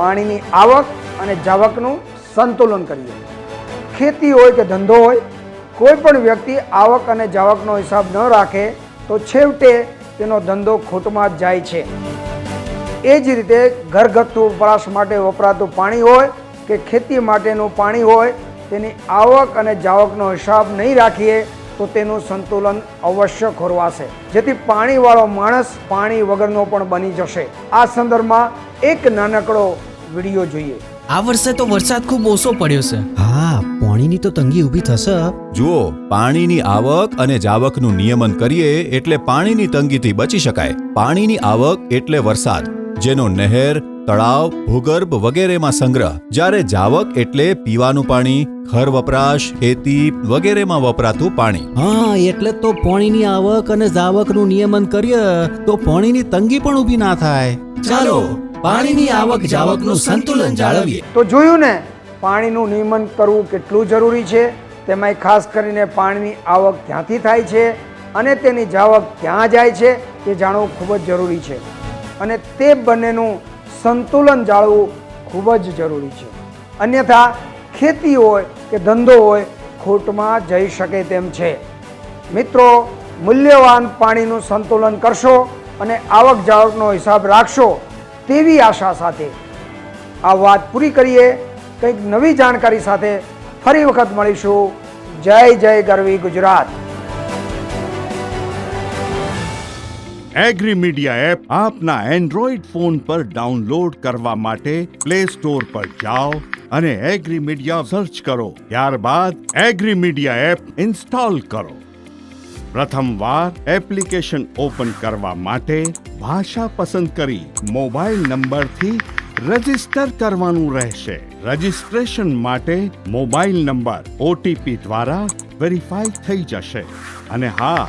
પાણીની આવક અને જાવકનું સંતુલન કરીએ. ખેતી હોય કે ધંધો હોય, કોઈ પણ વ્યક્તિ આવક અને જાવકનો હિસાબ ન રાખે, તો છેવટે તેનો ધંધો ખોટમાં જાય છે. એ જ રીતે ઘરગથ્થુ વપરાશ માટે વપરાતું પાણી હોય કે ખેતી માટેનું પાણી હોય, તેની આવક અને જાવકનો હિસાબ નહીં રાખીએ, તો તેનું સંતુલન અવશ્ય ખોરવાશે. જેથી પાણીવાળો માણસ પાણી વગરનો પણ બની જશે. આ સંદર્ભમાં એક નાનકડો વીડિયો જોઈએ. આ વર્ષે તો વરસાદ ખૂબ ઓછો પડ્યો છે. હા પાણીની તો તંગી ઊભી થશે. જુઓ પાણીની આવક અને જાવકનું નિયમન કરીએ એટલે પાણીની તંગીથી બચી શકાય. પાણીની આવક એટલે વરસાદ જેનો નહેર તળાવ ભૂગર્ભ વગેરેમાં સંગ્રહ. જ્યારે જાવક એટલે પીવાનું પાણી ઘર વપરાશ ખેતી વગેરેમાં વપરાતું પાણી. હા એટલે તો પાણીની આવક અને જાવકનું નિયમન કરીએ તો પાણીની તંગી પણ ઊભી ના થાય. ચાલો પાણીની આવક જાવકનું સંતુલન જાળવીએ. તો જોયું ને, પાણીનું નિયમન કરવું કેટલું જરૂરી છે? તેમાંય ખાસ કરીને પાણીની આવક ક્યાંથી થાય છે અને તેની જાવક ક્યાં જાય છે તે જાણવું ખૂબ જ જરૂરી છે. અને તે બંનેનું સંતુલન જાળવવું ખૂબ જ જરૂરી છે. અન્યથા, ખેતી હોય કે ધંધો હોય, ખોટમાં જઈ શકે તેમ છે. મિત્રો, મૂલ્યવાન પાણીનું સંતુલન કરશો અને આવક જાવકનો હિસાબ રાખશો તેવી આશા સાથે આ વાત પૂરી કરીએ. કંઈક નવી જાણકારી સાથે ફરી વખત મળીશું. જય જય ગરવી ગુજરાત. એગ્રી મીડિયા એપ આપના એન્ડ્રોઈડ ફોન પર ડાઉનલોડ કરવા માટે પ્લે સ્ટોર પર જાઓ અને એગ્રી મીડિયા સર્ચ કરો. ત્યારબાદ એગ્રી મીડિયા એપ ઇન્સ્ટોલ કરો. પ્રથમ વાર એપ્લિકેશન ઓપન કરવા માટે ભાષા પસંદ કરી મોબાઈલ નંબરથી રજિસ્ટર કરવાનું રહેશે. રજિસ્ટ્રેશન માટે મોબાઈલ નંબર ઓટીપી દ્વારા વેરીફાઈ થઈ જશે. અને હા